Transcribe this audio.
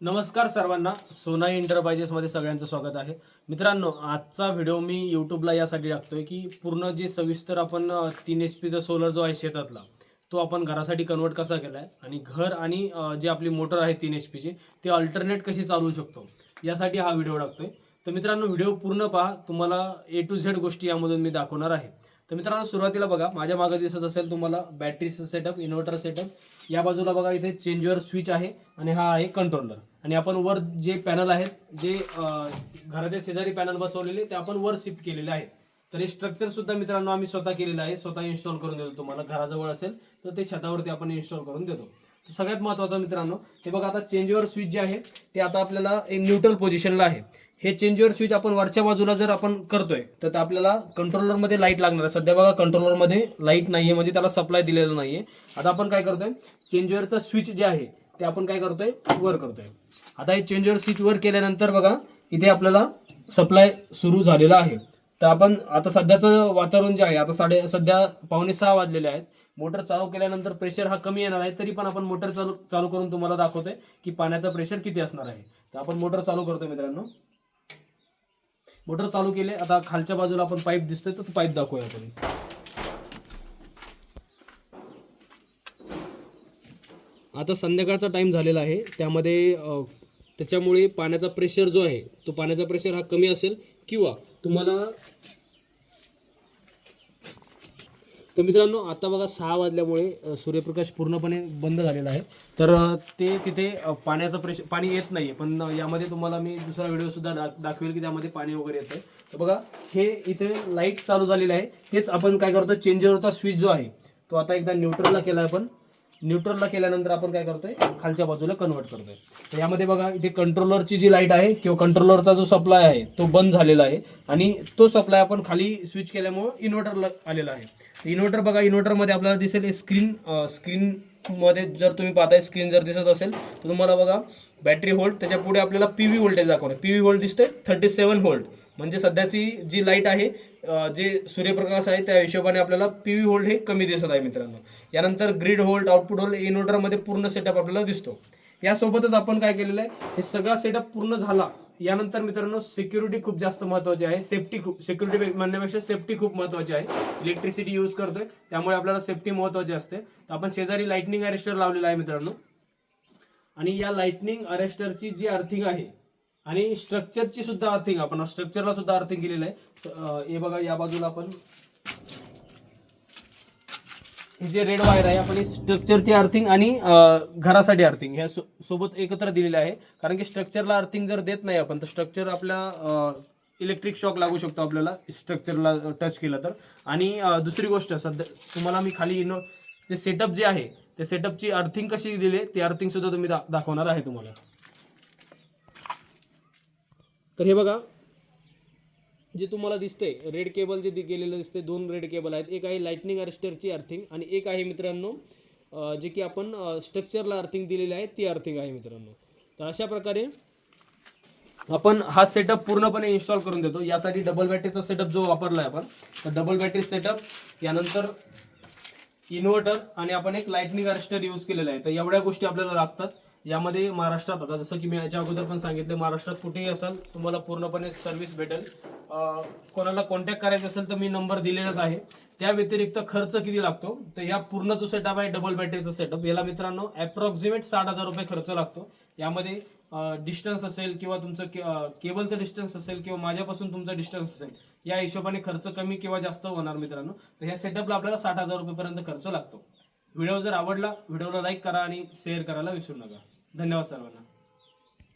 नमस्कार सर्वांना. सोना एंटरप्रायजेसमध्ये सगळ्यांचं स्वागत आहे. मित्रांनो आजचा व्हिडिओ मी यूट्यूबला यासाठी टाकतोय की पूर्ण जे सविस्तर आपण तीन एच पीचा सोलर जो आहे शेतातला तो आपण घरासाठी कन्वर्ट कसा केला आहे आणि घर आणि जे आपली मोटर आहे तीन एच पीची ते अल्टरनेट कशी चालवू शकतो यासाठी हा व्हिडिओ टाकतोय. तर मित्रांनो व्हिडिओ पूर्ण पहा. तुम्हाला ए टू झेड गोष्टी यामधून मी दाखवणार आहे. तर मित्रांनो सुरुवातीला बघा माझ्या मागे दिसत असेल तुम्हाला बॅटरीचं सेटअप इन्व्हर्टर सेटअप या बाजूला बघा इथे चेंजवर स्विच आहे आणि हा आहे कंट्रोलर आणि आपण वर जे पॅनल आहेत जे घराचे घराच्या शेजारी पॅनल बसवलेले ते आपण वर शिफ्ट केलेले आहेत. तर हे स्ट्रक्चर सुद्धा मित्रांनो आम्ही स्वतः केलेलं आहे. स्वतः इन्स्टॉल करून देतो तुम्हाला. घराजवळ असेल तर ते छतावरती आपण इन्स्टॉल करून देतो. सगळ्यात महत्त्वाचं मित्रांनो हे बघा आता चेंजवर स्विच जे आहे ते आता आपल्याला न्यूट्रल पोझिशनला आहे. हे चेंजर स्विच आपण वरच्या बाजूला जर आपण करतोय तर ते आपल्याला कंट्रोलरमध्ये लाइट लागणार आहे. सध्या बघा कंट्रोलरमध्ये लाइट नाही आहे म्हणजे त्याला सप्लाय दिलेला आहे आता आपण काय करतोय चेंजवरचं स्विच जे आहे ते आपण काय करतोय वर करतोय. आता हे चेंजवर स्विच वर केल्यानंतर बघा इथे आपल्याला सप्लाय सुरू झालेला आहे. तर आपण आता सध्याचं वातावरण जे आहे आता साडे सध्या पावणे सहा वाजलेले आहेत. मोटर चालू केल्यानंतर प्रेशर हा कमी येणार आहे तरी पण आपण मोटर चालू चालू करून तुम्हाला दाखवतोय की पाण्याचा प्रेशर किती असणार आहे. तर आपण मोटर चालू करतोय मित्रांनो. मोटर चालू केले. आता खालच्या बाजूला आपण पाईप दिसतोय तर तो पाईप दाखवूया आपण. आता संध्याकाळचा टाइम झालेला आहे. त्यामध्ये त्याच्यामुळे पाण्याचा प्रेशर जो आहे तो पाण्याचा प्रेशर हा कमी असेल किंवा तुम्हाला तर मित्रांनो आता बघा सहा वाजल्यामुळे सूर्यप्रकाश पूर्णपणे बंद झालेला आहे. तर ते तिथे पाण्याचं प्रेशर पाणी येत नाही पण यामध्ये तुम्हाला मी दुसरा व्हिडिओ सुद्धा दा दाखवेल की त्यामध्ये पाणी वगैरे येतं तर बघा हे इथे लाइट चालू झालेलं आहे. तेच आपण काय करतो चेंजरचा स्विच जो आहे तो आता एकदा न्यूट्रलला केला आपण. न्यूट्रलला केल्यानंतर आपण काय करतोय? खालच्या बाजूला कन्वर्ट करतोय. तर यामध्ये बघा इथे कंट्रोलरची जी लाइट आहे किंवा कंट्रोलरचा जो सप्लाय आहे तो बंद झालेला आहे. आणि तो सप्लाय आपण खाली स्विच केल्यामुळं इन्व्हर्टरला आलेला आहे. इन्व्हर्टर बघा इन्व्हर्टरमध्ये आपल्याला दिसेल स्क्रीन स्क्रीन मध्ये जर तुम्ही पाहताय स्क्रीन जर दिसत असेल तर तुम्हाला बघा बॅटरी होल्ड त्याच्या पुढे आपल्याला पी व्ही व्होल्टेज दाखवणार. पी व्ही व्होल्ट दिसते थर्टी सेवन व्होल्ट म्हणजे सध्याची जी लाइट आहे जे सूर्यप्रकाश आहे त्या हिशोबाने आपल्याला पी व्ही होल्ड हे कमी दिसत आहे मित्रांनो. यानंतर ग्रीड होल्ड आउटपुट होल्ड इन्व्हर्टरमध्ये पूर्ण सेटअप आपल्याला दिसतो. यासोबतच आपण काय केलेलं आहे हे सगळा सेटअप पूर्ण झाला. यानंतर मित्रांनो सिक्युरिटी खूप जास्त महत्वाची आहे. सेफ्टी खूप सिक्युरिटी म्हणण्यापेक्षा सेफ्टी खूप महत्वाची आहे. इलेक्ट्रिसिटी यूज करतोय त्यामुळे आपल्याला सेफ्टी महत्वाची असते. तर आपण शेजारी लाइटनिंग अरेस्टर लावलेला आहे मित्रांनो. आणि या लाइटनिंग अरेस्टरची जी अर्थिंग आहे आणि स्ट्रक्चरची सुद्धा अर्थिंग आपण स्ट्रक्चरला सुद्धा अर्थिंग केलेलं आहे. हे बघा या बाजूला आपण हे जे रेड वायर आहे आपण स्ट्रक्चरची अर्थिंग आणि घरासाठी अर्थिंग ह्या सो- सोबत एकत्र दिलेले आहे. कारण की स्ट्रक्चरला अर्थिंग जर देत नाही आपण तर स्ट्रक्चर आपल्या इलेक्ट्रिक शॉक लागू शकतो आपल्याला स्ट्रक्चरला टच केलं तर. आणि दुसरी गोष्ट सध्या तुम्हाला मी खाली इनो जे सेटअप जे आहे त्या सेटअपची अर्थिंग कशी दिली ते अर्थिंग सुद्धा तुम्ही दा- दाखवणार आहे तुम्हाला. तर हे बघा जे तुम्हाला दिसते रेड केबल जे गेलेलं दिसते दोन रेड केबल आहेत. एक आहे लाईटनिंग अरेस्टरची अर्थिंग आणि एक आहे मित्रांनो जे की आपण स्ट्रक्चरला अर्थिंग दिलेली आहे ती अर्थिंग आहे मित्रांनो. तर अशा प्रकारे आपण हा सेटअप पूर्णपणे इन्स्टॉल करून देतो. यासाठी डबल बॅटरीचा सेटअप जो वापरला आहे आपण तर डबल बॅटरी सेटअप यानंतर इन्व्हर्टर आणि आपण एक लाईटनिंग अरेस्टर यूज केलेला आहे. तर एवढ्या गोष्टी आपल्याला लागतात. यामध्ये महाराष्ट्रात आता जसं की मी याच्या अगोदर पण सांगितलं महाराष्ट्रात कुठेही असाल तुम्हाला पूर्णपणे सर्व्हिस भेटेल. कोणाला कॉन्टॅक्ट करायचं असेल तर मी नंबर दिलेलाच आहे. त्या व्यतिरिक्त खर्च किती लागतो? तर या पूर्ण जो सेटअप आहे डबल बॅटरीचा सेटअप याला मित्रांनो अप्रॉक्सिमेट साठ हजार रुपये खर्च लागतो. यामध्ये डिस्टन्स असेल किंवा तुमचं के- केबलचं डिस्टन्स असेल किंवा माझ्यापासून तुमचं डिस्टन्स असेल या हिशोबाने खर्च कमी किंवा जास्त होणार मित्रांनो. तर ह्या सेटअपला आपल्याला साठ हजार रुपयेपर्यंत खर्च लागतो. व्हिडिओ जर आवडला व्हिडिओला लाईक करा आणि शेअर करायला विसरू नका. धन्यवाद सर्वांना.